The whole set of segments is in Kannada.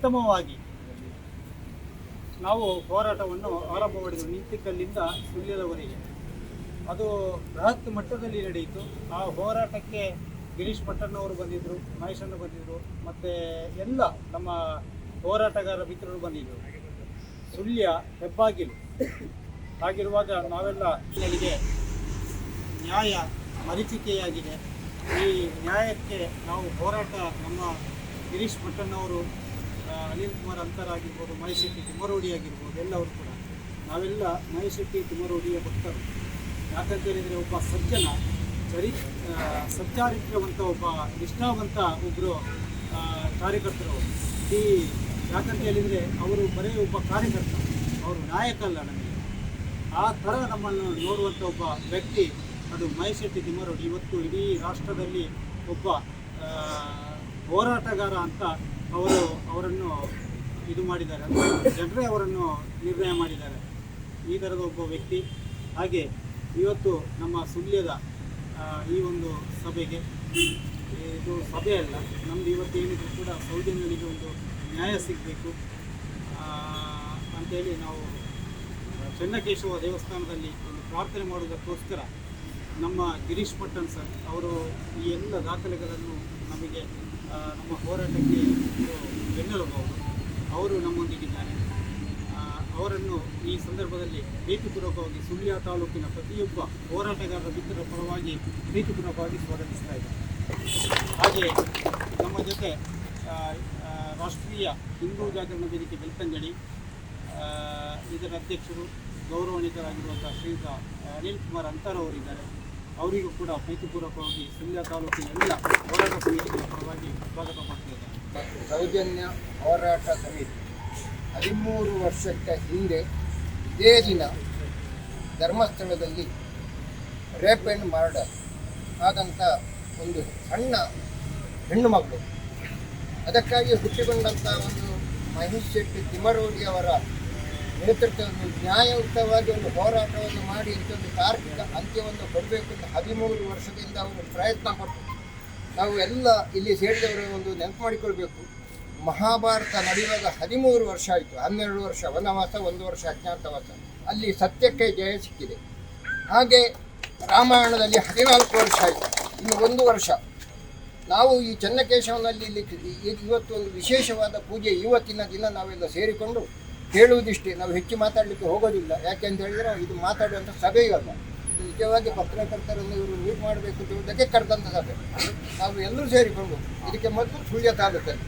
ಪ್ರಥಮವಾಗಿ ನಾವು ಹೋರಾಟವನ್ನು ಆರಂಭ ಮಾಡಿದ್ವಿ ನಿಂತಿಕಲ್ಲಿಂದ ಸುಳ್ಯದವರೆಗೆ. ಅದು ಬೃಹತ್ ಮಟ್ಟದಲ್ಲಿ ನಡೆಯಿತು. ಆ ಹೋರಾಟಕ್ಕೆ ಗಿರೀಶ್ ಪಟ್ಟಣ್ಣವರು ಬಂದಿದ್ದರು ಮಹೇಶಣ್ಣ ಬಂದಿದ್ದರು ಮತ್ತು ಎಲ್ಲ ನಮ್ಮ ಹೋರಾಟಗಾರ ಮಿತ್ರರು ಬಂದಿದ್ದರು ಸುಳ್ಯ, ಹೆಬ್ಬಾಗಿಲು. ಹಾಗಿರುವಾಗ ನಾವೆಲ್ಲ ಇಲ್ಲಿಗೆ ನ್ಯಾಯ, ಮರೀಚಿಕೆಯಾಗಿದೆ. ಈ ನ್ಯಾಯಕ್ಕೆ ನಾವು ಹೋರಾಟ ನಮ್ಮ ಗಿರೀಶ್ ಪಟ್ಟಣ್ಣವರು ಅನಿಲ್ ಕುಮಾರ್ ಅಂತರ್ ಆಗಿರ್ಬೋದು ಮಹೇಶ್ ಶೆಟ್ಟಿ ಆಗಿರ್ಬೋದು ಎಲ್ಲವರು ಕೂಡ. ನಾವೆಲ್ಲ ಮಹೇಶ್ ಶೆಟ್ಟಿ ಭಕ್ತರು. ಯಾಕಂತ ಹೇಳಿದರೆ ಒಬ್ಬ ಸಜ್ಜನ, ಚರಿ ಸಚ್ಚಾರಿತ್ರ್ಯವಂತ ಒಬ್ಬ, ನಿಷ್ಠಾವಂತ ಒಬ್ಬರು ಕಾರ್ಯಕರ್ತರು. ಈ, ಯಾಕಂತ ಹೇಳಿದರೆ ಅವರು ಬರೀ ಒಬ್ಬ ಕಾರ್ಯಕರ್ತ, ಅವರು ನಾಯಕ ಅಲ್ಲ ನಮಗೆ. ಆ ಥರ ನಮ್ಮನ್ನು ನೋಡುವಂಥ ಒಬ್ಬ ವ್ಯಕ್ತಿ ಅದು ಮಹೇಶ್ ತಿಮ್ಮರೋಡಿ. ಇವತ್ತು ಇಡೀ ರಾಷ್ಟ್ರದಲ್ಲಿ ಒಬ್ಬ ಹೋರಾಟಗಾರ ಅಂತ ಅವರು ಅವರನ್ನು ಇದು ಮಾಡಿದ್ದಾರೆ. ಜನರೇ ಅವರನ್ನು ನಿರ್ಣಯ ಮಾಡಿದ್ದಾರೆ. ಈ ಥರದ ಒಬ್ಬ ವ್ಯಕ್ತಿ. ಹಾಗೆ ಇವತ್ತು ನಮ್ಮ ಸುಳ್ಯದ ಈ ಒಂದು ಸಭೆಗೆ, ಇದು ಸಭೆ ಅಲ್ಲ, ನಮ್ದು ಇವತ್ತು ಏನಿದ್ರು ಕೂಡ ಸೌಜನ್ಯಗಳಿಗೆ ಒಂದು ನ್ಯಾಯ ಸಿಗಬೇಕು. ಅಂತೇಳಿ ನಾವು ಚೆನ್ನಕೇಶವ ದೇವಸ್ಥಾನದಲ್ಲಿ ಒಂದು ಪ್ರಾರ್ಥನೆ ಮಾಡುವುದಕ್ಕೋಸ್ಕರ ನಮ್ಮ ಗಿರೀಶ್ ಪಟ್ಟಣ್ ಸರ್ ಅವರು ಈ ಎಲ್ಲ ದಾಖಲೆಗಳನ್ನು ನಮಗೆ ನಮ್ಮ ಹೋರಾಟಕ್ಕೆ ಬೆನ್ನೆಲುಬಹುದು ಅವರು ನಮ್ಮೊಂದಿಗಿದ್ದಾರೆ. ಅವರನ್ನು ಈ ಸಂದರ್ಭದಲ್ಲಿ ಪ್ರೀತಿಪೂರ್ವಕವಾಗಿ ಸುಳ್ಯ ತಾಲೂಕಿನ ಪ್ರತಿಯೊಬ್ಬ ಹೋರಾಟಗಾರರ ಮಿತ್ರರ ಪರವಾಗಿ ಪ್ರೀತಿಪೂರ್ವಕವಾಗಿ ಸ್ವಾಗತಿಸ್ತಾ ಇದ್ದಾರೆ. ಹಾಗೆ ನಮ್ಮ ಜೊತೆ ರಾಷ್ಟ್ರೀಯ ಹಿಂದೂ ಜಾಗರಣ ವೇದಿಕೆ ಬೆಳ್ತಂಗಡಿ ಇದರ ಅಧ್ಯಕ್ಷರು ಗೌರವಾನ್ವಿತರಾಗಿರುವಂಥ ಶ್ರೀಯುತ ಅನಿಲ್ ಕುಮಾರ್ ಅಂತರ್ ಅವರಿದ್ದಾರೆ ಅವರಿಗೂ ಕೂಡ ಪ್ರೀತಿಪೂರ್ವಕವಾಗಿ ಸಿಂಧ್ಯ ತಾಲೂಕಿನ ಎಲ್ಲ ಹೋರಾಟ ಸಮಿತಿಗಳ ಪರವಾಗಿ ಸ್ವಾಗತ ಮಾಡ್ತಿದ್ದಾರೆ. ಸೌಜನ್ಯ ಹೋರಾಟ ಸಮಿತಿ ಹದಿಮೂರು ವರ್ಷಕ್ಕೆ ಹಿಂದೆ ಇದೇ ದಿನ ಧರ್ಮಸ್ಥಳದಲ್ಲಿ ರೇಪ್ ಆ್ಯಂಡ್ ಮರ್ಡರ್ ಆದಂಥ ಒಂದು ಸಣ್ಣ ಹೆಣ್ಣು ಮಗಳು. ಅದಕ್ಕಾಗಿ ಹುಟ್ಟಿಕೊಂಡಂಥ ಒಂದು ಮಹೇಶ್ ಶೆಟ್ಟಿ ತಿಮ್ಮರೋಡಿ ಅವರ ನೇತೃತ್ವದಲ್ಲಿ ನ್ಯಾಯಯುತವಾಗಿ ಒಂದು ಹೋರಾಟವನ್ನು ಮಾಡಿ ಇಂಥೊಂದು ತಾರ್ಕಿಕ ಅಂತ್ಯವನ್ನು ಕೊಡಬೇಕು ಅಂತ ಹದಿಮೂರು ವರ್ಷದಿಂದ ಅವರು ಪ್ರಯತ್ನ ಪಟ್ಟು ನಾವು ಎಲ್ಲ ಇಲ್ಲಿ ಸೇರಿದವರ ಒಂದು ನೆನಪು ಮಾಡಿಕೊಳ್ಬೇಕು. ಮಹಾಭಾರತ ನಡೆಯುವಾಗ ಹದಿಮೂರು ವರ್ಷ ಆಯಿತು. ಹನ್ನೆರಡು ವರ್ಷ, ವನವಾಸ, ಒಂದು ವರ್ಷ, ಅಜ್ಞಾತವಾಸ. ಅಲ್ಲಿ ಸತ್ಯಕ್ಕೆ ಜಯ ಸಿಕ್ಕಿದೆ. ಹಾಗೆ ರಾಮಾಯಣದಲ್ಲಿ ಹದಿನಾಲ್ಕು ವರ್ಷ ಆಯಿತು. ಇನ್ನು ಒಂದು ವರ್ಷ. ನಾವು ಈ ಚನ್ನಕೇಶವನಲ್ಲಿ ಇಲ್ಲಿ ಇವತ್ತು ಒಂದು ವಿಶೇಷವಾದ ಪೂಜೆ ಇವತ್ತಿನ ದಿನ ನಾವೆಲ್ಲ ಸೇರಿಕೊಂಡು ಹೇಳುವುದಿಷ್ಟೇ. ನಾವು ಹೆಚ್ಚು ಮಾತಾಡಲಿಕ್ಕೆ ಹೋಗೋದಿಲ್ಲ. ಯಾಕೆ ಅಂತ ಹೇಳಿದ್ರೆ ಇದು ಮಾತಾಡುವಂಥ ಸಭೆಯೂ ಅಲ್ಲ ಇದು ನಿಜವಾಗಿ ಪತ್ರಕರ್ತರನ್ನು ಇವರು ಮೀಟ್ ಮಾಡಬೇಕು ಕರೆದಂತ ಕರೆದಂಥ ಸಭೆ. ನಾವು ಎಲ್ಲರೂ ಸೇರಿಕೊಂಡು ಇದಕ್ಕೆ ಮೊದಲು ಸುಳ್ಯ ತಾಲೂಕಲ್ಲಿ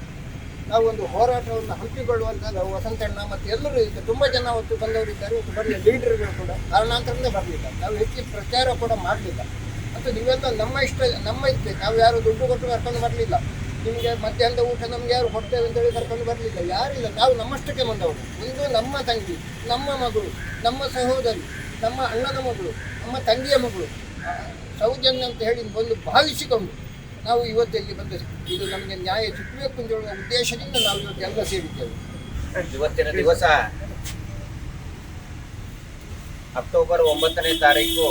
ನಾವು ಒಂದು ಹೋರಾಟವನ್ನು ಹಂಚಿಕೊಳ್ಳುವಂಥ ನಾವು ವಸಂತಣ್ಣ ಮತ್ತು ಎಲ್ಲರೂ ಈಗ ತುಂಬ ಜನ ಹೊತ್ತು ಬಂದವರಿದ್ದಾರೆ. ಬರಲಿಲ್ಲ ಲೀಡರ್ಗಳು ಕೂಡ ಕಾರಣಾಂತರದಿಂದ ಬರಲಿಲ್ಲ. ನಾವು ಹೆಚ್ಚು ಪ್ರಚಾರ ಕೂಡ ಮಾಡಲಿಲ್ಲ. ಮತ್ತು ನೀವೆಲ್ಲ ನಮ್ಮ ಇಷ್ಟ, ನಮ್ಮ ಇಚ್ಛೆ. ನಾವು ಯಾರು ದುಡ್ಡು ಕೊಟ್ಟು ಕರ್ಕೊಂಡು ಬರಲಿಲ್ಲ ನಿಮಗೆ ಮಧ್ಯಾಹ್ನದ ಊಟ ನಮ್ಗೆ ಯಾರು ಕೊಡ್ತೇವೆ ಅಂತೇಳಿ ಕರ್ಕೊಂಡು ಬರಲಿಲ್ಲ. ಯಾರಿಲ್ಲ. ನಾವು ನಮ್ಮಷ್ಟಕ್ಕೆ ಬಂದವರು. ಒಂದು ನಮ್ಮ ತಂಗಿ ನಮ್ಮ ಮಗಳು ನಮ್ಮ ಸಹೋದರಿ ನಮ್ಮ ಅಣ್ಣನ ಮಗಳು ನಮ್ಮ ತಂಗಿಯ ಮಗಳು. ಸೌಜನ್ಯ ಅಂತ ಹೇಳಿ ಬಂದು ಭಾವಿಸಿಕೊಂಡು ನಾವು ಇವತ್ತು ಇಲ್ಲಿ ಬಂದ ಇದು ನಮಗೆ ನ್ಯಾಯ ಸಿಕ್ಕಬೇಕು ಅಂತ ಹೇಳುವ ಉದ್ದೇಶದಿಂದ ನಾವು ಇವತ್ತು ಎಲ್ಲ ಸೇರಿದ್ದೇವೆ. ಇವತ್ತಿನ ದಿವಸ ಅಕ್ಟೋಬರ್ ಒಂಬತ್ತನೇ ತಾರೀಕು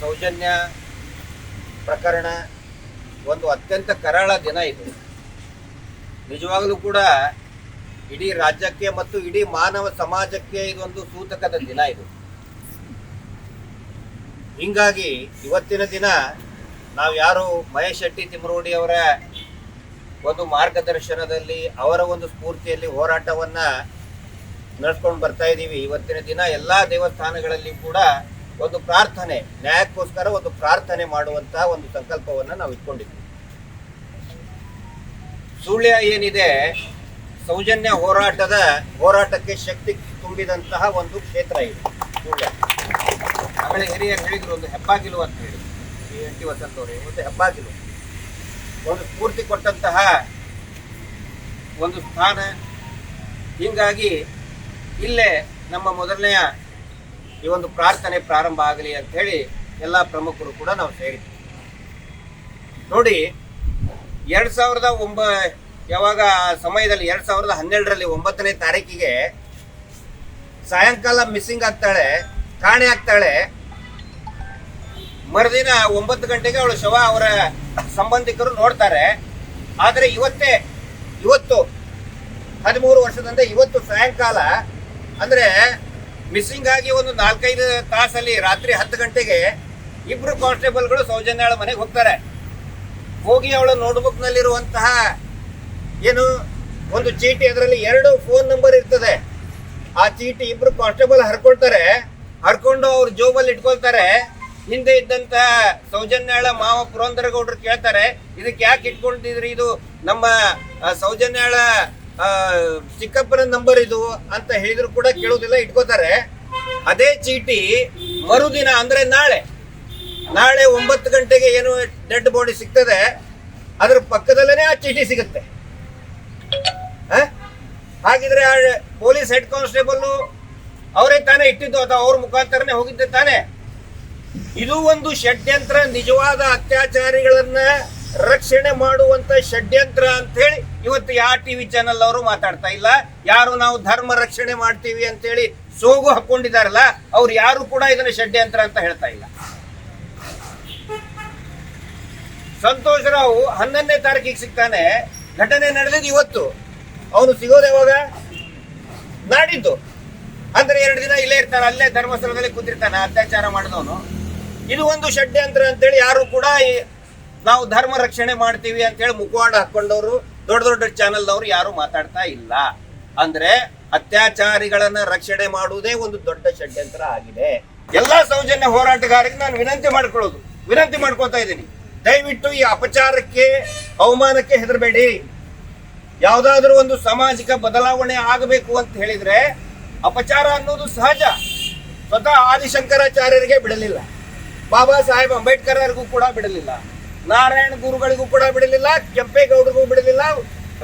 ಸೌಜನ್ಯ ಪ್ರಕರಣ ಒಂದು ಅತ್ಯಂತ ಕರಾಳ ದಿನ ಇದು. ನಿಜವಾಗಲೂ ಕೂಡ ಇಡೀ ರಾಜ್ಯಕ್ಕೆ ಮತ್ತು ಇಡೀ ಮಾನವ ಸಮಾಜಕ್ಕೆ ಇದೊಂದು ಸೂತಕದ ದಿನ ಇದು. ಹಿಂಗಾಗಿ ಇವತ್ತಿನ ದಿನ ನಾವು ಯಾರು ಮಹೇಶ್ ಶೆಟ್ಟಿ ತಿಮ್ರೋಡಿ ಅವರ ಒಂದು ಮಾರ್ಗದರ್ಶನದಲ್ಲಿ ಅವರ ಒಂದು ಸ್ಫೂರ್ತಿಯಲ್ಲಿ ಹೋರಾಟವನ್ನ ನಡೆಸ್ಕೊಂಡು ಬರ್ತಾ ಇದ್ದೀವಿ ಇವತ್ತಿನ ದಿನ ಎಲ್ಲಾ ದೇವಸ್ಥಾನಗಳಲ್ಲಿ ಕೂಡ ಒಂದು ಪ್ರಾರ್ಥನೆ, ನ್ಯಾಯಕ್ಕೋಸ್ಕರ ಒಂದು ಪ್ರಾರ್ಥನೆ ಮಾಡುವಂತಹ ಒಂದು ಸಂಕಲ್ಪವನ್ನ ನಾವು ಇಟ್ಕೊಂಡಿದ್ವಿ. ಸುಳ್ಯ ಏನಿದೆ, ಸೌಜನ್ಯ ಹೋರಾಟದ, ಹೋರಾಟಕ್ಕೆ ಶಕ್ತಿ ತುಂಬಿದಂತಹ ಒಂದು ಕ್ಷೇತ್ರ ಇದೆ ಸುಳ್ಯ. ಆಮೇಲೆ ಹಿರಿಯರು ಹೇಳಿದ್ರು ಒಂದು ಹೆಬ್ಬಾಗಿಲು ಅಂತ ಹೇಳಿ. ಈ ಎನ್ ಟಿ ವಸಂತ ಅವರೇ ಒಂದು ಹೆಬ್ಬಾಗಿಲು. ಒಂದು ಸ್ಫೂರ್ತಿ ಕೊಟ್ಟಂತಹ ಒಂದು ಸ್ಥಾನ. ಹೀಗಾಗಿ ಇಲ್ಲೇ ನಮ್ಮ ಮೊದಲನೆಯ ಈ ಒಂದು ಪ್ರಾರ್ಥನೆ ಪ್ರಾರಂಭ ಆಗಲಿ ಅಂತ ಹೇಳಿ ಎಲ್ಲ ಪ್ರಮುಖರು ಕೂಡ ನಾವು ಸೇರಿದ್ವಿ. ನೋಡಿ, ಎರಡ್ ಸಾವಿರದ ಒಂಬ, ಯಾವಾಗ ಸಮಯದಲ್ಲಿ ಎರಡ್ ಸಾವಿರದ ಹನ್ನೆರಡರಲ್ಲಿ ಒಂಬತ್ತನೇ ತಾರೀಕಿಗೆ ಸಾಯಂಕಾಲ ಮಿಸ್ಸಿಂಗ್ ಆಗ್ತಾಳೆ ಕಾಣೆ ಆಗ್ತಾಳೆ, ಮರುದಿನ ಒಂಬತ್ತು ಗಂಟೆಗೆ ಅವಳು ಶವ ಅವರ ಸಂಬಂಧಿಕರು ನೋಡ್ತಾರೆ. ಆದರೆ ಇವತ್ತೇ, ಇವತ್ತು ಹದಿಮೂರು ವರ್ಷದಿಂದ ಇವತ್ತು ಸಾಯಂಕಾಲ, ಅಂದ್ರೆ ಮಿಸ್ಸಿಂಗ್ ಆಗಿ ಒಂದು ನಾಲ್ಕೈದು ತಾಸಲ್ಲಿ ರಾತ್ರಿ ಹತ್ತು ಗಂಟೆಗೆ ಇಬ್ರು ಕಾನ್ಸ್ಟೇಬಲ್ಗಳು ಸೌಜನ್ಯಾಳ ಮನೆಗೆ ಹೋಗ್ತಾರೆ. ಹೋಗಿ ಅವಳ ನೋಟ್ಬುಕ್ ನಲ್ಲಿರುವಂತಹ ಏನು ಒಂದು ಚೀಟಿ, ಅದರಲ್ಲಿ ಎರಡು ಫೋನ್ ನಂಬರ್ ಇರ್ತದೆ. ಆ ಚೀಟಿ ಇಬ್ರು ಕಾನ್ಸ್ಟೇಬಲ್ ಹರ್ಕೊಳ್ತಾರೆ. ಹರ್ಕೊಂಡು ಅವ್ರ ಜೋಬಲ್ಲಿ ಇಟ್ಕೊಳ್ತಾರೆ. ಹಿಂದೆ ಇದ್ದಂತಹ ಸೌಜನ್ಯಾಳ ಮಾವ ಪುರಂದರ ಗೌಡ್ರು ಕೇಳ್ತಾರೆ, ಇದಕ್ಕೆ ಯಾಕೆ ಇಟ್ಕೊಂಡಿದ್ರಿ ಇದು? ನಮ್ಮ ಸೌಜನ್ಯಾಳ ಚಿಕ್ಕಪ್ಪನ ನಂಬರ್ ಇದು ಅಂತ ಹೇಳಿದ್ರು ಕೂಡ ಕೇಳೋದಿಲ್ಲ ಇಟ್ಕೋತಾರೆ. ಅದೇ ಚೀಟಿ ಮರುದಿನ ಅಂದ್ರೆ ನಾಳೆ. ನಾಳೆ ಒಂಬತ್ತು ಗಂಟೆಗೆ ಏನು ಡೆಡ್ ಬಾಡಿ ಸಿಗ್ತದೆ, ಅದ್ರ ಪಕ್ಕದಲ್ಲೇ ಆ ಚೀಟಿ ಸಿಗುತ್ತೆ? ಹಾಗಿದ್ರೆ ಆ ಪೊಲೀಸ್ ಹೆಡ್ ಕಾನ್ಸ್ಟೇಬಲ್ ಅವರೇ ತಾನೇ ಇಟ್ಟಿದ್ದು, ಅಥವಾ ಅವ್ರ ಮುಖಾಂತರನೇ ಹೋಗಿದ್ದೆ ತಾನೇ. ಇದು ಒಂದು ಷಡ್ಯಂತ್ರ, ನಿಜವಾದ ಅತ್ಯಾಚಾರಿಗಳನ್ನ ರಕ್ಷಣೆ ಮಾಡುವಂತ ಷಡ್ಯಂತ್ರ ಅಂತ ಹೇಳಿ ಇವತ್ತು ಯಾವ ಟಿವಿ ಚಾನೆಲ್ ಅವರು ಮಾತಾಡ್ತಾ ಇಲ್ಲ. ಯಾರು ನಾವು ಧರ್ಮ ರಕ್ಷಣೆ ಮಾಡ್ತೀವಿ ಅಂತ ಹೇಳಿ ಸೋಗು ಹಾಕೊಂಡಿದಾರಲ್ಲ, ಅವ್ರು ಯಾರು ಕೂಡ ಇದನ್ನ ಷಡ್ಯಂತ್ರ ಅಂತ ಹೇಳ್ತಾ ಇಲ್ಲ. ಸಂತೋಷ್ ರಾವ್ ಹನ್ನೊಂದನೇ ತಾರೀಕಿಗೆ ಸಿಗ್ತಾನೆ. ಘಟನೆ ನಡೆದಿದ್ದು ಇವತ್ತು. ಅವನು ಸಿಗೋದು ಯಾವಾಗ? ನಾಡಿದ್ದು. ಅಂದ್ರೆ ಎರಡು ದಿನ ಇಲ್ಲೇ ಇರ್ತಾನೆ, ಅಲ್ಲೇ ಧರ್ಮಸ್ಥಳದಲ್ಲಿ ಕೂತಿರ್ತಾನೆ, ಅತ್ಯಾಚಾರ ಮಾಡಿದವನು. ಇದು ಒಂದು ಷಡ್ಯಂತ್ರ ಅಂತೇಳಿ ಯಾರು ಕೂಡ ನಾವು ಧರ್ಮ ರಕ್ಷಣೆ ಮಾಡ್ತೀವಿ ಅಂತೇಳಿ ಮುಖವಾಡ ಹಾಕೊಂಡವರು, ದೊಡ್ಡ ದೊಡ್ಡ ಚಾನೆಲ್ನವರು ಯಾರು ಮಾತಾಡ್ತಾ ಇಲ್ಲ. ಅಂದ್ರೆ ಅತ್ಯಾಚಾರಿಗಳನ್ನ ರಕ್ಷಣೆ ಮಾಡುವುದೇ ಒಂದು ದೊಡ್ಡ ಷಡ್ಯಂತ್ರ ಆಗಿದೆ. ಎಲ್ಲಾ ಸೌಜನ್ಯ ಹೋರಾಟಗಾರರಿಗೆ ನಾನು ವಿನಂತಿ ಮಾಡ್ಕೊಳ್ಳೋದು. ವಿನಂತಿ ಮಾಡ್ಕೊತಾ ಇದ್ದೀನಿ. ದಯವಿಟ್ಟು ಈ ಅಪಚಾರಕ್ಕೆ, ಅವಮಾನಕ್ಕೆ ಹೆದರಬೇಡಿ. ಯಾವುದಾದ್ರೂ ಒಂದು ಸಾಮಾಜಿಕ ಬದಲಾವಣೆ ಆಗಬೇಕು ಅಂತ ಹೇಳಿದ್ರೆ ಅಪಚಾರ ಅನ್ನೋದು ಸಹಜ. ಸ್ವತಃ ಆದಿಶಂಕರಾಚಾರ್ಯರಿಗೆ ಬಿಡಲಿಲ್ಲ. ಬಾಬಾ ಸಾಹೇಬ್ ಅಂಬೇಡ್ಕರ್ಗೂ ಕೂಡ ಬಿಡಲಿಲ್ಲ. ನಾರಾಯಣ ಗುರುಗಳಿಗೂ ಕೂಡ ಬಿಡಲಿಲ್ಲ, ಕೆಂಪೇಗೌಡರಿಗೂ ಬಿಡಲಿಲ್ಲ,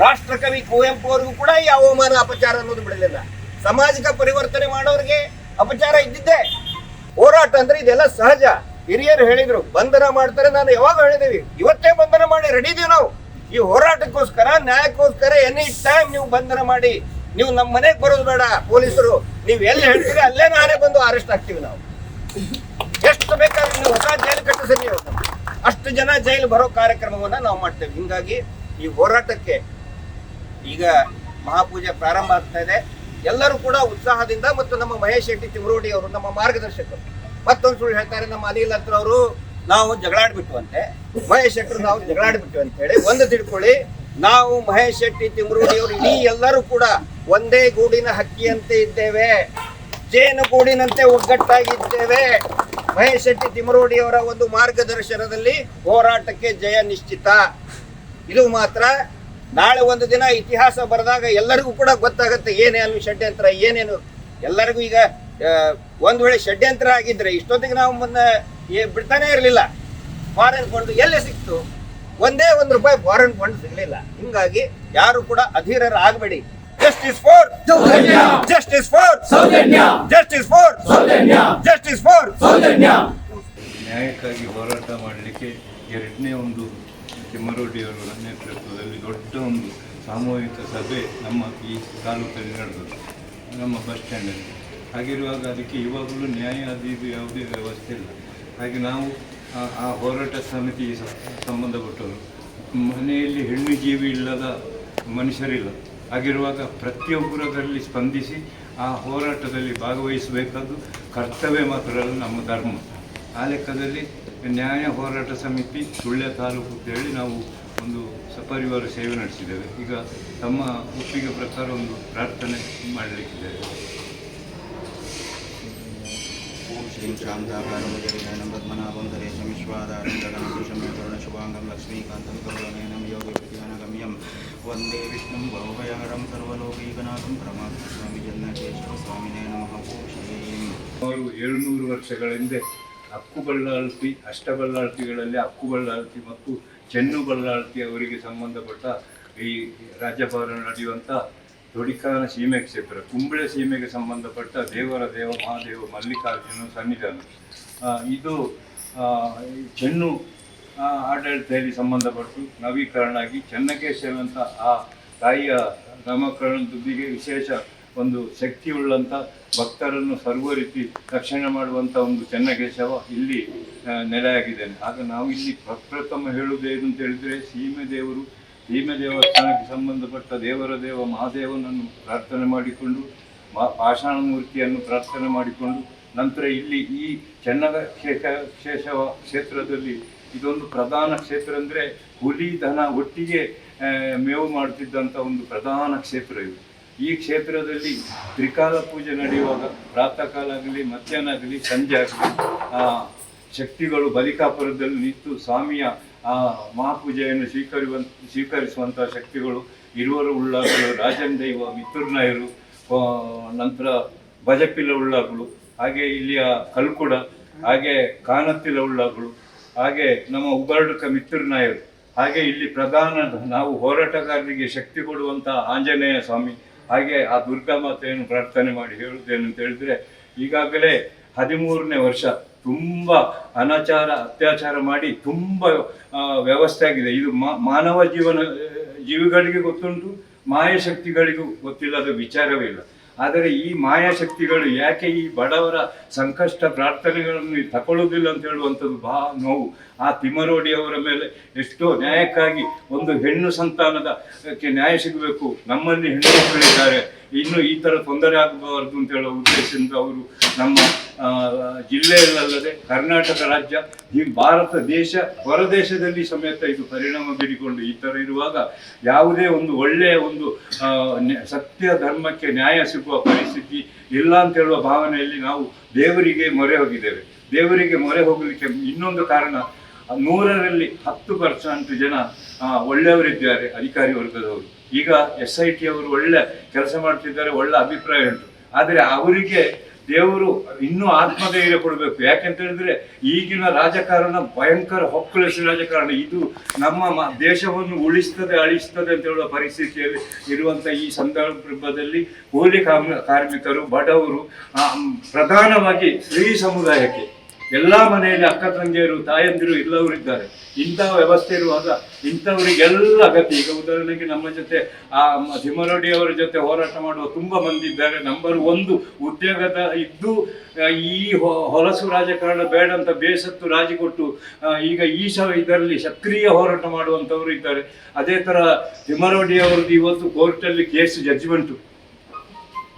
ರಾಷ್ಟ್ರಕವಿ ಕುವೆಂಪು ಅವರಿಗೂ ಕೂಡ ಈ ಅವಮಾನ, ಅಪಚಾರ ಅನ್ನೋದು ಬಿಡಲಿಲ್ಲ. ಸಾಮಾಜಿಕ ಪರಿವರ್ತನೆ ಮಾಡೋರಿಗೆ ಅಪಚಾರ ಇದ್ದಿದ್ದೆ. ಹೋರಾಟ ಅಂದ್ರೆ ಇದೆಲ್ಲ ಸಹಜ. ಹಿರಿಯರು ಹೇಳಿದ್ರು, ಬಂಧನ ಮಾಡ್ತಾರೆ, ನಾನು ಯಾವಾಗ ಹೇಳಿದೀವಿ? ಇವತ್ತೇ ಬಂಧನ ಮಾಡಿ ರೆಡಿ ಇದೀವಿ ನಾವು. ಈ ಹೋರಾಟಕ್ಕೋಸ್ಕರ, ನ್ಯಾಯಕ್ಕೋಸ್ಕರ ಎನಿ ಟೈಮ್ ನೀವು ಬಂಧನ ಮಾಡಿ, ನೀವು ನಮ್ಮ ಮನೆಗೆ ಬರೋದು ಬೇಡ, ಪೊಲೀಸರು. ನೀವು ಎಲ್ಲಿ ಹೇಳ್ತೀರಿ, ಅಲ್ಲೇ ನಾನೇ ಬಂದು ಅರೆಸ್ಟ್ ಆಗ್ತೀವಿ ನಾವು. ಎಷ್ಟು ಬೇಕಾದ್ರೆ ನೀವು ಹೊಸ ಜೈಲು ಕಟ್ಟಿಸಿ ಅಷ್ಟು ಜನ ಜೈಲು ಬರೋ ಕಾರ್ಯಕ್ರಮವನ್ನ ನಾವು ಮಾಡ್ತೇವೆ. ಹಿಂಗಾಗಿ ಈ ಹೋರಾಟಕ್ಕೆ ಈಗ ಮಹಾಪೂಜೆ ಪ್ರಾರಂಭ ಆಗ್ತಾ ಇದೆ. ಎಲ್ಲರೂ ಕೂಡ ಉತ್ಸಾಹದಿಂದ ಮತ್ತು ನಮ್ಮ ಮಹೇಶ್ ಶೆಟ್ಟಿ ತಿಮರೋಡಿ ಅವರು ನಮ್ಮ ಮಾರ್ಗದರ್ಶಕರು. ಮತ್ತೊಂದು ಸುಳ್ಳು ಹೇಳ್ತಾರೆ, ನಮ್ಮ ಅನಿಲ್ ಹತ್ರ ಅವರು, ನಾವು ಜಗಳಾಡ್ಬಿಟ್ಟು ಅಂತೆ ಮಹೇಶ್ ಶೆಟ್ಟರು ನಾವು ಜಗಳಾಡ್ಬಿಟ್ಟು ಅಂತ ಹೇಳಿ ಒಂದು ತಿಳ್ಕೊಳ್ಳಿ, ನಾವು ಮಹೇಶ್ ಶೆಟ್ಟಿ ತಿಮರೋಡಿ ಅವರು ಇಡೀ ಎಲ್ಲರೂ ಕೂಡ ಒಂದೇ ಗೂಡಿನ ಹಕ್ಕಿಯಂತೆ ಇದ್ದೇವೆ. ಜೇನು ಗೂಡಿನಂತೆ ಒಗ್ಗಟ್ಟಾಗಿದ್ದೇವೆ. ಮಹೇಶ್ ಶೆಟ್ಟಿ ತಿಮರೋಡಿ ಅವರ ಒಂದು ಮಾರ್ಗದರ್ಶನದಲ್ಲಿ ಹೋರಾಟಕ್ಕೆ ಜಯ ನಿಶ್ಚಿತ. ಇದು ಮಾತ್ರ. ನಾಳೆ ಒಂದು ದಿನ ಇತಿಹಾಸ ಬರೆದಾಗ ಎಲ್ಲರಿಗೂ ಕೂಡ ಗೊತ್ತಾಗುತ್ತೆ ಏನೇನು ಷಡ್ಯಂತ್ರ, ಏನೇನು. ಎಲ್ಲರಿಗೂ ಈಗ ಒಂದು ವೇಳೆ ಷಡ್ಯಂತ್ರ ಆಗಿದ್ರೆ ಇಷ್ಟೊತ್ತಿಗೆ ನಾವು ಮುನ್ನ ಬಿಡ್ತಾನೆ ಇರಲಿಲ್ಲ. ಫಾರಿನ್ ಫಂಡ್ ಎಲ್ಲಿ ಸಿಕ್ತು? ಒಂದೇ ಒಂದು ರೂಪಾಯಿ ಫಾರಿನ್ ಫಂಡ್ ಸಿಗ್ಲಿಲ್ಲ. ಹಿಂಗಾಗಿ ಯಾರು ಕೂಡ ಅಧೀರರ ಆಗಬೇಡಿ justice for justice for justice for justice for ನ್ಯಾಯಕ್ಕಾಗಿ ಹೋರಾಟ ಮಾಡಲಿಕ್ಕೆ ಎರಡನೇ ಒಂದು ತಿಮ್ಮರೋಡಿಯವರ ನೇತೃತ್ವದಲ್ಲಿ ದೊಡ್ಡ ಒಂದು ಸಾಮೂಹಿಕ ಸಭೆ ನಮ್ಮ ಈ ತಾಲೂಕಲ್ಲಿ ನಡೆದದ್ದು ನಮ್ಮ ಬಸ್ ಸ್ಟ್ಯಾಂಡಲ್ಲಿ. ಹಾಗಿರುವಾಗ ಅದಕ್ಕೆ ಇವಾಗಲೂ ನ್ಯಾಯ ಅದು ಇದು ಯಾವುದೇ ವ್ಯವಸ್ಥೆ ಇಲ್ಲ. ಹಾಗೆ ನಾವು ಆ- ಹೋರಾಟ ಸಮಿತಿ ಸಂಬಂಧಪಟ್ಟವರು ಮನೆಯಲ್ಲಿ ಹೆಣ್ಣು ಜೀವಿ ಇಲ್ಲದ ಮನುಷ್ಯರಿಲ್ಲ. ಹಾಗಿರುವಾಗ ಪ್ರತಿಯೊಬ್ಬರದಲ್ಲಿ ಸ್ಪಂದಿಸಿ ಆ ಹೋರಾಟದಲ್ಲಿ ಭಾಗವಹಿಸಬೇಕಾದ್ದು ಕರ್ತವ್ಯ ಮಾತ್ರ ಅಲ್ಲ, ನಮ್ಮ ಧರ್ಮ. ಆ ಲೆಕ್ಕದಲ್ಲಿ ನ್ಯಾಯ ಹೋರಾಟ ಸಮಿತಿ ಸುಳ್ಯ ತಾಲೂಕು ಅಂತೇಳಿ ನಾವು ಒಂದು ಸಪರಿವಾರ ಸೇವೆ ನಡೆಸಿದ್ದೇವೆ. ಈಗ ತಮ್ಮ ಒಪ್ಪಿಗೆ ಪ್ರಕಾರ ಒಂದು ಪ್ರಾರ್ಥನೆ ಮಾಡಲಿಕ್ಕಿದ್ದೇವೆ. ಲಕ್ಷ್ಮೀಕಾಂತಂ ಗೌರವನೇನಂ ಯೋಗಿಗಮ್ಯಂ ವಂದೇ ವಿಷ್ಣುಂ ಭವಭಯಹರಂ ಸರ್ವಲೋಕೈಕನಾಥಂ ಪರಮಾತ್ಮ ಸ್ವಾಮಿ ಜನ್ನಕೇಶ್ವರ ಸ್ವಾಮಿನೇ ನಮಃ ಸುಮಾರು ಏಳುನೂರು ವರ್ಷಗಳ ಹಿಂದೆ ಅಕ್ಕುಬಳ್ಳಾಳ್ತಿ ಅಷ್ಟಬಳ್ಳಾಳ್ತಿಗಳಲ್ಲಿ ಅಕ್ಕುಬಳ್ಳಾಳ್ತಿ ಮತ್ತು ಚೆನ್ನು ಬಳ್ಳಾಳ್ತಿ ಅವರಿಗೆ ಸಂಬಂಧಪಟ್ಟ ಈ ರಾಜ್ಯಭಾರ ನಡೆಯುವಂಥ ದೊಡಿಕಾನ ಸೀಮೆ ಕ್ಷೇತ್ರ ಕುಂಬಳೆ ಸೀಮೆಗೆ ಸಂಬಂಧಪಟ್ಟ ದೇವರ ದೇವ, ಮಹಾದೇವ, ಮಲ್ಲಿಕಾರ್ಜುನ, ಸನ್ನಿಧಾನ. ಇದು ಚೆನ್ನು ಆಡಳಿತದಲ್ಲಿ ಸಂಬಂಧಪಟ್ಟು ನವೀಕರಣ ಆಗಿ ಚೆನ್ನಕೇಶವಂತ ಆ ತಾಯಿಯ ನಾಮಕರಣ ದುಡ್ಡಿಗೆ ವಿಶೇಷ ಒಂದು ಶಕ್ತಿಯುಳ್ಳಂಥ ಭಕ್ತರನ್ನು ಸರ್ವ ರೀತಿ ರಕ್ಷಣೆ ಮಾಡುವಂಥ ಒಂದು ಚೆನ್ನಕೇಶವ ಇಲ್ಲಿ ನೆಲೆಯಾಗಿದ್ದಾನೆ ಆಗ ನಾವು ಇಲ್ಲಿ ಪ್ರಪ್ರಥಮ ಹೇಳುವುದೇನು ಅಂತ ಹೇಳಿದರೆ, ಸೀಮೆ ದೇವರು ಸೀಮೆ ದೇವಸ್ಥಾನಕ್ಕೆ ಸಂಬಂಧಪಟ್ಟ ದೇವರ ದೇವ ಮಹಾದೇವನನ್ನು ಪ್ರಾರ್ಥನೆ ಮಾಡಿಕೊಂಡು ಪಾಷಾಣ ಮೂರ್ತಿಯನ್ನು ಪ್ರಾರ್ಥನೆ ಮಾಡಿಕೊಂಡು, ನಂತರ ಇಲ್ಲಿ ಈ ಚೆನ್ನಗ ಶೇಷ- ಕ್ಷೇತ್ರದಲ್ಲಿ ಇದೊಂದು ಪ್ರಧಾನ ಕ್ಷೇತ್ರ ಅಂದರೆ ಹುಲಿ, ದನ ಒಟ್ಟಿಗೆ ಮೇವು ಮಾಡ್ತಿದ್ದಂಥ ಒಂದು ಪ್ರಧಾನ ಕ್ಷೇತ್ರ ಇದು. ಈ ಕ್ಷೇತ್ರದಲ್ಲಿ ತ್ರಿಕಾಲ ಪೂಜೆ ನಡೆಯುವಾಗ ಪ್ರಾತಃ ಕಾಲ ಆಗಲಿ, ಮಧ್ಯಾಹ್ನ ಆಗಲಿ, ಸಂಜೆ ಆಗಲಿ ಶಕ್ತಿಗಳು ಬಲಿಕಾಪುರದಲ್ಲಿ ನಿಂತು ಸ್ವಾಮಿಯ ಆ ಮಹಾಪೂಜೆಯನ್ನು ಸ್ವೀಕರಿಸುವಂತ ಸ್ವೀಕರಿಸುವಂಥ ಶಕ್ತಿಗಳು ಇರುವರು ಉಳ್ಳಾಗಳು ರಾಜನ್ ದೈವ ಮಿತ್ರನಾಯರು ನಂತರ ಬಜಪಿಲ ಉಳ್ಳಾಗಳು ಹಾಗೆ ಇಲ್ಲಿಯ ಕಲ್ಕುಡ, ಹಾಗೆ ಕಾನತ್ತಿಲ ಉಳ್ಳಾಗಳು ಹಾಗೆ ನಮ್ಮ ಉಬರ್ಡಕ ಮಿತ್ರನಾಯರು ಹಾಗೆ ಇಲ್ಲಿ ಪ್ರಧಾನ ನಾವು ಹೋರಾಟಗಾರರಿಗೆ ಶಕ್ತಿ ಕೊಡುವಂತಹ ಆಂಜನೇಯ ಸ್ವಾಮಿ, ಹಾಗೆ ಆ ದುರ್ಗಾ ಮಾತೆಯನ್ನು ಪ್ರಾರ್ಥನೆ ಮಾಡಿ ಹೇಳುವುದೇನು ಅಂತ ಹೇಳಿದ್ರೆ ಈಗಾಗಲೇ ಹದಿಮೂರನೇ ವರ್ಷ. ತುಂಬ ಅನಾಚಾರ, ಅತ್ಯಾಚಾರ ಮಾಡಿ ತುಂಬ ವ್ಯವಸ್ಥೆ ಆಗಿದೆ. ಇದು ಮಾನವ ಜೀವನ, ಜೀವಿಗಳಿಗೆ ಗೊತ್ತುಂಟು ಮಾಯಾಶಕ್ತಿಗಳಿಗೂ ಗೊತ್ತಿಲ್ಲದ ವಿಚಾರವೇ ಇಲ್ಲ. ಆದರೆ ಈ ಮಾಯಾಶಕ್ತಿಗಳು ಯಾಕೆ ಈ ಬಡವರ ಸಂಕಷ್ಟ ಪ್ರಾರ್ಥನೆಗಳನ್ನು ತಗೊಳ್ಳೋದಿಲ್ಲ ಅಂತ ಹೇಳುವಂಥದ್ದು ಬಹಳ ನೋವು. ಆ ತಿಮ್ಮರೋಡಿ ಅವರ ಮೇಲೆ ಎಷ್ಟೋ ನ್ಯಾಯಕ್ಕಾಗಿ ಒಂದು ಹೆಣ್ಣು ಸಂತಾನದಕ್ಕೆ ನ್ಯಾಯ ಸಿಗಬೇಕು. ನಮ್ಮಲ್ಲಿ ಹೆಣ್ಣು ಮಕ್ಕಳಿದ್ದಾರೆ ಇನ್ನು ಈ ಥರ ತೊಂದರೆ ಆಗಬಾರದು ಅಂತ ಹೇಳೋ ಉದ್ದೇಶದಿಂದ ಅವರು ನಮ್ಮ ಜಿಲ್ಲೆಯಲ್ಲದೆ ಕರ್ನಾಟಕ ರಾಜ್ಯ, ಈ ಭಾರತ ದೇಶ, ಹೊರದೇಶದಲ್ಲಿ ಸಮೇತ ಇದು ಪರಿಣಾಮ ಬೀರಿಕೊಂಡು ಈ ಥರ ಇರುವಾಗ ಯಾವುದೇ ಒಂದು ಒಳ್ಳೆಯ ಒಂದು ಸತ್ಯ ಧರ್ಮಕ್ಕೆ ನ್ಯಾಯ ಸಿಗುವ ಪರಿಸ್ಥಿತಿ ಇಲ್ಲ ಅಂತ ಹೇಳುವ ಭಾವನೆಯಲ್ಲಿ ನಾವು ದೇವರಿಗೆ ಮೊರೆ ಹೋಗಿದ್ದೇವೆ. ದೇವರಿಗೆ ಮೊರೆ ಹೋಗಲಿಕ್ಕೆ ಇನ್ನೊಂದು ಕಾರಣ ನೂರರಲ್ಲಿ ಹತ್ತು ಪರ್ಸೆಂಟ್ ಜನ ಒಳ್ಳೆಯವರಿದ್ದಾರೆ, ಅಧಿಕಾರಿ ವರ್ಗದವರು. ಈಗ ಎಸ್ ಐ ಟಿ ಅವರು ಒಳ್ಳೆ ಕೆಲಸ ಮಾಡ್ತಿದ್ದಾರೆ, ಒಳ್ಳೆ ಅಭಿಪ್ರಾಯ ಉಂಟು. ಆದರೆ ಅವರಿಗೆ ದೇವರು ಇನ್ನೂ ಆತ್ಮಧೈರ್ಯ ಕೊಡಬೇಕು. ಯಾಕೆಂತ ಹೇಳಿದ್ರೆ ಈಗಿನ ರಾಜಕಾರಣ ಭಯಂಕರ ಹೊಕ್ಕುಲೆಸ ರಾಜಕಾರಣ. ಇದು ನಮ್ಮ ದೇಶವನ್ನು ಉಳಿಸ್ತದೆ, ಅಳಿಸ್ತದೆ ಅಂತ ಹೇಳುವ ಪರಿಸ್ಥಿತಿಯಲ್ಲಿ ಇರುವಂತ ಈ ಸಂದರ್ಭದಲ್ಲಿ ಕೂಲಿ ಕಾರ್ಮಿಕರು, ಬಡವರು ಪ್ರಧಾನವಾಗಿ ಸ್ತ್ರೀ ಸಮುದಾಯಕ್ಕೆ ಎಲ್ಲ ಮನೆಯಲ್ಲಿ ಅಕ್ಕ ತಂಗಿಯರು, ತಾಯಂದಿರು ಎಲ್ಲವರು ಇದ್ದಾರೆ. ಇಂಥ ವ್ಯವಸ್ಥೆ ಇರುವಾಗ ಇಂಥವರಿಗೆಲ್ಲ ಅಗತ್ಯ. ಈಗ ಉದಾಹರಣೆಗೆ ನಮ್ಮ ಜೊತೆ ಆ ಮ- ಅವರ ಜೊತೆ ಹೋರಾಟ ಮಾಡುವ ತುಂಬ ಮಂದಿ ಇದ್ದಾರೆ. ನಂಬರ್ ಒಂದು ಉದ್ಯೋಗದ ಇದ್ದು ಈ ಹೊಲಸು ರಾಜಕಾರಣ ಬೇಡ ಅಂತ ಬೇಸತ್ತು ರಾಜಿ ಕೊಟ್ಟು ಈಗ ಈ ಸಹ ಇದರಲ್ಲಿ ಸಕ್ರಿಯ ಹೋರಾಟ ಮಾಡುವಂಥವರು ಇದ್ದಾರೆ. ಅದೇ ಥರ ತಿಮ್ಮರೋಡಿ ಅವರದ್ದು ಇವತ್ತು ಕೋರ್ಟಲ್ಲಿ ಕೇಸ್ ಜಡ್ಜ್ಮೆಂಟು.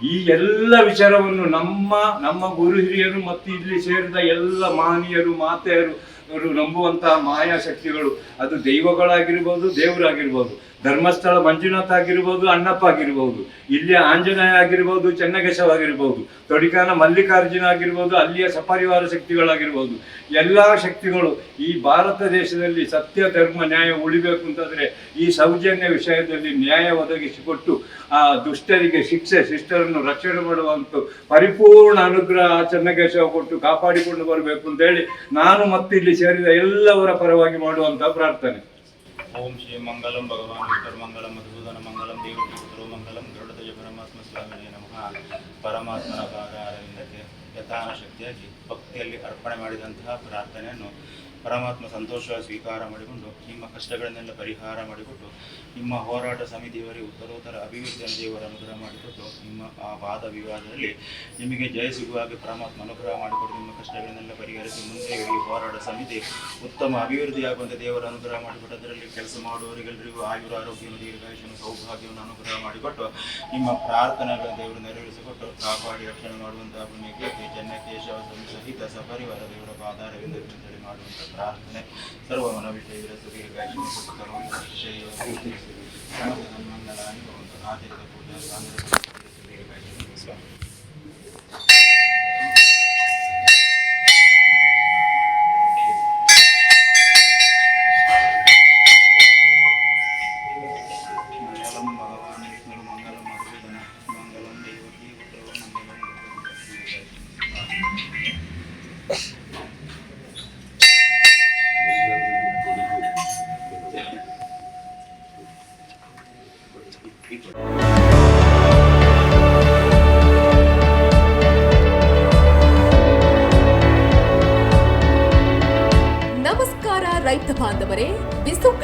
ಈ ಎಲ್ಲ ವಿಚಾರವನ್ನು ನಮ್ಮ ನಮ್ಮ ಗುರು ಹಿರಿಯರು ಮತ್ತು ಇಲ್ಲಿ ಸೇರಿದ ಎಲ್ಲ ಮಹನೀಯರು, ಮಾತೆಯರು, ಅವರು ನಂಬುವಂತಹ ಮಾಯಾಶಕ್ತಿಗಳು ಅದು ದೈವಗಳಾಗಿರ್ಬೋದು, ದೇವರಾಗಿರ್ಬೋದು. ಧರ್ಮಸ್ಥಳ ಮಂಜುನಾಥ ಆಗಿರ್ಬೋದು, ಅಣ್ಣಪ್ಪ ಆಗಿರ್ಬೋದು ಇಲ್ಲಿ ಆಂಜನೇಯ ಆಗಿರ್ಬೋದು, ಚೆನ್ನಕೇಶವ ಆಗಿರ್ಬೋದು, ತೊಡಿಕಾನ ಮಲ್ಲಿಕಾರ್ಜುನ ಆಗಿರ್ಬೋದು, ಅಲ್ಲಿಯ ಸಪರಿವಾರ ಶಕ್ತಿಗಳಾಗಿರ್ಬೋದು, ಎಲ್ಲ ಶಕ್ತಿಗಳು ಈ ಭಾರತ ದೇಶದಲ್ಲಿ ಸತ್ಯ, ಧರ್ಮ, ನ್ಯಾಯ ಉಳಿಬೇಕು ಅಂತಂದ್ರೆ ಈ ಸೌಜನ್ಯ ವಿಷಯದಲ್ಲಿ ನ್ಯಾಯ ಒದಗಿಸಿಕೊಟ್ಟು ಆ ದುಷ್ಟರಿಗೆ ಶಿಕ್ಷೆ, ಶಿಷ್ಟರನ್ನು ರಕ್ಷಣೆ ಮಾಡುವಂಥ ಪರಿಪೂರ್ಣ ಅನುಗ್ರಹ ಚೆನ್ನಕೇಶವ ಕೊಟ್ಟು ಕಾಪಾಡಿಕೊಂಡು ಬರಬೇಕು ಅಂತ ಹೇಳಿ ನಾನು ಮತ್ತು ಇಲ್ಲಿ ಸೇರಿದ ಎಲ್ಲವರ ಪರವಾಗಿ ಮಾಡುವಂಥ ಪ್ರಾರ್ಥನೆ. ಓಂ ಶ್ರೀ ಮಂಗಲಂ ಭಗವಾನ್ ವಿಷ್ಣು ಮಂಗಲಂ ಮಧುಸೂದನ ಮಂಗಲಂ ದೇವತೆ ಪುತ್ರ ಮಂಗಲಂ ಗರುಡಧ್ವಜ ಪರಮಾತ್ಮ ಸ್ವಾಮಿನೇ ನಮಃ. ಪರಮಾತ್ಮನ ಭಾಗ ಯಥಾನ ಶಕ್ತಿಯಾಗಿ ಭಕ್ತಿಯಲ್ಲಿ ಅರ್ಪಣೆ ಮಾಡಿದಂತಹ ಪ್ರಾರ್ಥನೆಯನ್ನು ಪರಮಾತ್ಮ ಸಂತೋಷ, ಸ್ವೀಕಾರ ಮಾಡಿಕೊಂಡು, ನಿಮ್ಮ ಕಷ್ಟಗಳನ್ನೆಲ್ಲ ಪರಿಹಾರ ಮಾಡಿಕೊಟ್ಟು, ನಿಮ್ಮ ಹೋರಾಟ ಸಮಿತಿಯವರಿಗೆ ಉತ್ತರೋತ್ತರ ಅಭಿವೃದ್ಧಿಯನ್ನು ದೇವರ ಅನುಗ್ರಹ ಮಾಡಿಕೊಟ್ಟು, ನಿಮ್ಮ ಆ ವಾದ ವಿವಾದದಲ್ಲಿ ನಿಮಗೆ ಜಯ ಸಿಗುವ ಪರಮಾತ್ಮ ಅನುಗ್ರಹ ಮಾಡಿಕೊಟ್ಟು, ನಿಮ್ಮ ಕಷ್ಟಗಳನ್ನೆಲ್ಲ ಪರಿಹರಿಸಿ ಮುಂದೆ ಈ ಹೋರಾಟ ಸಮಿತಿ ಉತ್ತಮ ಅಭಿವೃದ್ಧಿಯಾಗುವಂತೆ ದೇವರ ಅನುಗ್ರಹ ಮಾಡಿಕೊಟ್ಟು, ಅದರಲ್ಲಿ ಕೆಲಸ ಮಾಡುವವರಿಗೆಲ್ಲರಿಗೂ ಆಯುರ ಆರೋಗ್ಯವನ್ನು ದೀರ್ಘಾಯುಷನ್ನು ಸೌಭಾಗ್ಯವನ್ನು ಅನುಗ್ರಹ ಮಾಡಿಕೊಟ್ಟು, ನಿಮ್ಮ ಪ್ರಾರ್ಥನೆಗಳ ದೇವರು ನೆರವೇರಿಸಿಕೊಟ್ಟು, ಕಾಪಾಡಿ ರಕ್ಷಣೆ ಮಾಡುವಂತಹ ಪುಣ್ಯಕ್ಕೆ ಚೆನ್ನಕೇಶವ ಸಹಿತ ಸಪರಿವಾರ ದೇವರ ಆಧಾರವೆಂದು ಮಾಡುವಂತಹ ಪ್ರಾರ್ಥನೆ ಸರ್ವ ಮನವಿಷಯ